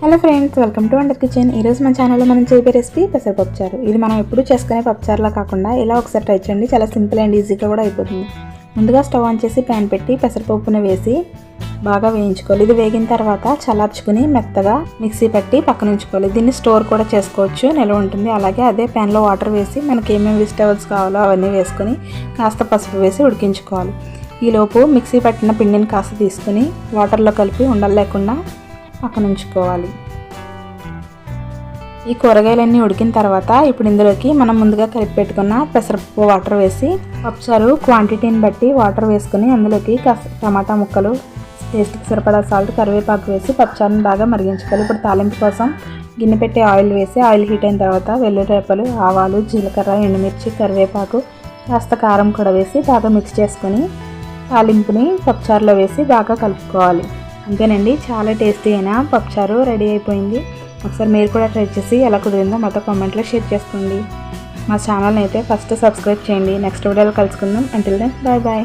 Hello friends welcome to wonder kitchen ఈరోజు మన ఛానల్లో మనం చేపే రెసిపీ పెసరపప్పు చారు ఇది మనం ఎప్పుడు చేసుకునే పప్పుచారులా కాకుండా ఇలా ఒకసారి ట్రై చేయండి. చాలా సింపుల్ అండ్ ఈజీగా కూడా అయిపోతుంది. ముందుగా స్టవ్ ఆన్ చేసి ప్యాన్ పెట్టి పెసరపప్పును వేసి బాగా వేయించుకోవాలి. ఇది వేగిన తర్వాత చల్లార్చుకుని మెత్తగా మిక్సీ పట్టి పక్కన ఉంచుకోవాలి. దీన్ని స్టోర్ కూడా చేసుకోవచ్చు. నిల్వ ఉంటుంది. అలాగే అదే ప్యాన్లో వాటర్ వేసి మనకి ఏమేమి వెజిటేబుల్స్ కావాలో అవన్నీ వేసుకొని కాస్త పసుపు వేసి ఉడికించుకోవాలి. ఈలోపు మిక్సీ పట్టిన పిండిని కాస్త తీసుకుని వాటర్లో కలిపి ఉండలేకుండా పక్కన ఉంచుకోవాలి ఈ కూరగాయలన్నీ ఉడికిన తర్వాత ఇప్పుడు ఇందులోకి మనం ముందుగా కలిపి పెట్టుకున్న పెసరపప్పు వాటర్ వేసి పప్పుచారు క్వాంటిటీని బట్టి వాటర్ వేసుకుని అందులోకి టమాటా ముక్కలు టేస్ట్కి సరిపడా సాల్ట్ కరివేపాకు వేసి పప్పుచారుని బాగా మరిగించుకోవాలి. ఇప్పుడు తాలింపు కోసం గిన్నె పెట్టి ఆయిల్ వేసి ఆయిల్ హీట్ అయిన తర్వాత వెల్లుల్లిపలు ఆవాలు జీలకర్ర ఎండుమిర్చి కరివేపాకు కాస్త కారం కూడా వేసి బాగా మిక్స్ చేసుకొని తాలింపుని పప్పుచారులో వేసి బాగా కలుపుకోవాలి. అంతేనండి చాలా టేస్టీ అయిన పప్పుచారు రెడీ అయిపోయింది. ఒకసారి మీరు కూడా ట్రై చేసి ఎలా కుదిరిందో మాతో కామెంట్లో షేర్ చేసుకోండి. మా ఛానల్ని అయితే ఫస్ట్ సబ్స్క్రైబ్ చేయండి. నెక్స్ట్ వీడియోలో కలుసుకుందాం. Until then bye bye